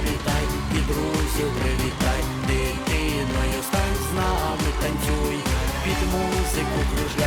завітай, і друзів привітай, дитиною стань з нами танцюй, під музику кружи.